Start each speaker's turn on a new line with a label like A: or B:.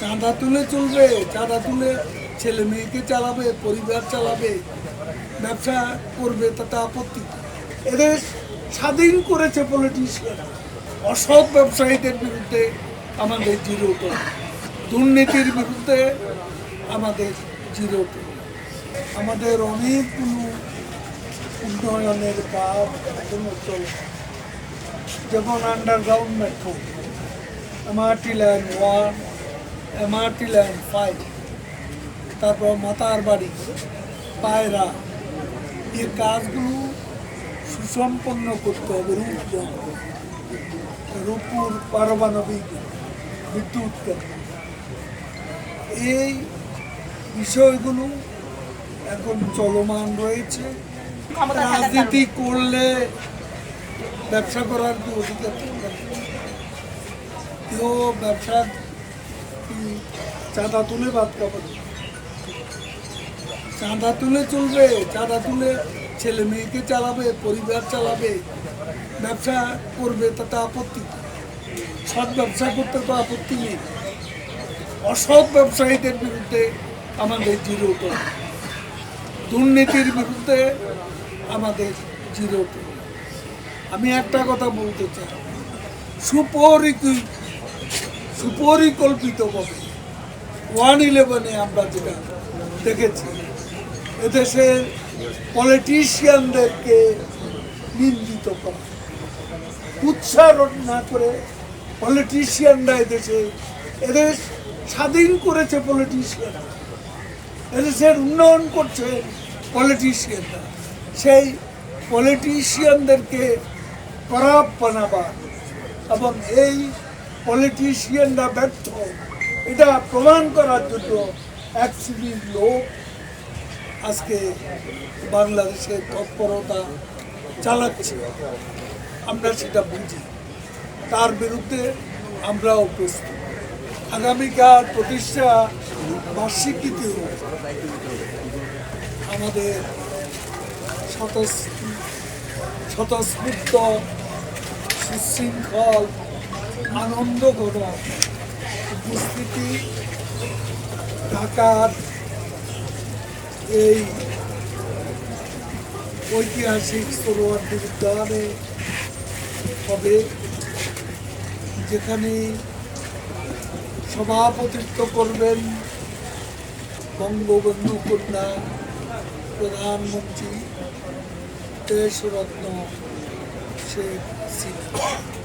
A: চাঁদা তুলে চলবে, চাঁদা তুলে ছেলে মেয়েকে চালাবে, পরিবার চালাবে, ব্যবসা করবে তাতে আপত্তি। এদের স্বাধীন করেছে পলিটিশিয়ান অসৎ ব্যবসায়ীদের বিরুদ্ধে আমাদের জিরো দুর্নীতির বিরুদ্ধে আমাদের জিরো আমাদের অনেকগুলো উন্নয়নের কাজ এখনও চলছে। যেমন underground metro MRT line one MRT line five তারপর মাতার বাড়ি পায়রা। এই কাজগুলো সুসম্পন্ন করতে হবে রূপগঞ্জ রূপপুর পারমাণবিক বিদ্যুৎ কেন্দ্র। এই বিষয়গুলো এখন চলমান রয়েছে। রাজনীতি করলে ব্যবসা করার কি অধিকার? কেউ ব্যবসা চাঁদা তুলে বাদ কাপড় চাঁদা তুলে চলবে, চাঁদা তুলে ছেলে মেয়েকে চালাবে, পরিবার চালাবে, ব্যবসা করবে তাতে আপত্তি। সৎ ব্যবসা করতে তো আপত্তি নেই। অসৎ ব্যবসায়ীদের বিরুদ্ধে আমাদের জিরো দুর্নীতির বিরুদ্ধে আমাদের জিরো আমি একটা কথা বলতে চাই। সুপরিকল্পিত সুপরিকল্পিতভাবে ওয়ান ইলেভেনে আমরা যেটা দেখেছি, এদেশের পলিটিশিয়ানদেরকে নিন্দিত করা উৎসারণ না করে পলিটিশিয়ানরা এদেশে, এদেশ স্বাধীন করেছে পলিটিশিয়ানরা, এদেশের উন্নয়ন করছে পলিটিশিয়ানরা, সেই পলিটিশিয়ানদেরকে খারাপ বানাবার এবং এই পলিটিশিয়ানরা ব্যর্থ। এটা প্রমাণ করার জন্য এক শ্রেণির লোক আজকে বাংলাদেশের তৎপরতা চালাচ্ছে। আমরা সেটা বুঝি। তার বিরুদ্ধে আমরাও প্রস্তুত। আগামীকাল প্রতিষ্ঠা বার্ষিকীতেও আমাদের স্বতঃ- স্বতঃস্ফূর্ত সুশৃঙ্খল আনন্দঘন উপস্থিতি, ঢাকার এই ঐতিহাসিক সরোয়ার্দী উদ্যানে হবে যেখানে সভাপতিত্ব করবেন বঙ্গবন্ধু কন্যা প্রধানমন্ত্রী দেশরত্ন শেখ হাসিনা।